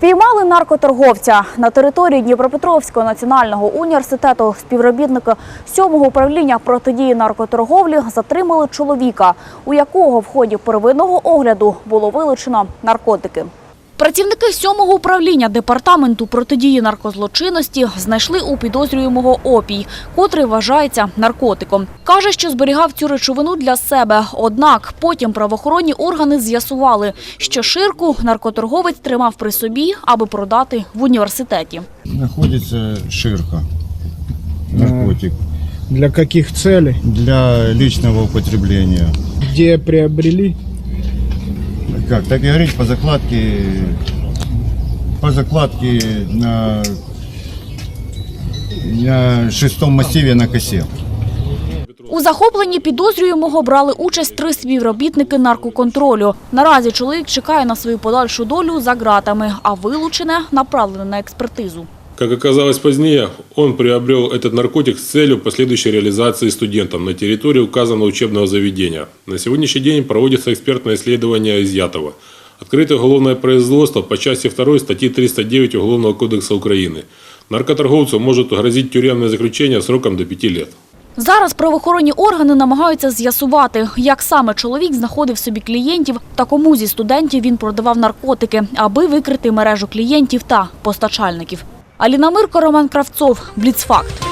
Спіймали наркоторговця на території Дніпропетровського національного університету. Співробітники сьомого управління протидії наркоторговлі затримали чоловіка, у якого в ході первинного огляду було вилучено наркотики. Працівники сьомого управління департаменту протидії наркозлочинності знайшли у підозрюємого опій, котрий вважається наркотиком. Каже, що зберігав цю речовину для себе. Однак потім правоохоронні органи з'ясували, що ширку наркоторговець тримав при собі, аби продати в університеті. Находится ширка, наркотик, Для каких целей? для личного употребления. Где приобрели? Как так и говорить, по закладке, по закладке на, на шестом массиве на косе. У захопленні підозрюємого брали участь три співробітники наркоконтролю. Наразі чоловік чекає на свою подальшу долю за ґратами, а вилучене направлене на експертизу. Как оказалось позднее, он приобрел этот наркотик с целью последующей реализации студентам на территории указанного учебного заведения. На сегодняшний день проводится экспертное исследование изъятого. Открыто уголовное производство по части 2 статьи 309 Уголовного кодекса Украины. Наркоторговцу может грозить тюремное заключение сроком до 5 лет. Зараз правоохоронні органи намагаються з'ясувати, як саме чоловік знаходив собі клієнтів та кому зі студентів він продавав наркотики, аби викрити мережу клієнтів та постачальників. Аліна Мирко, Роман Кравцов, Бліцфакт.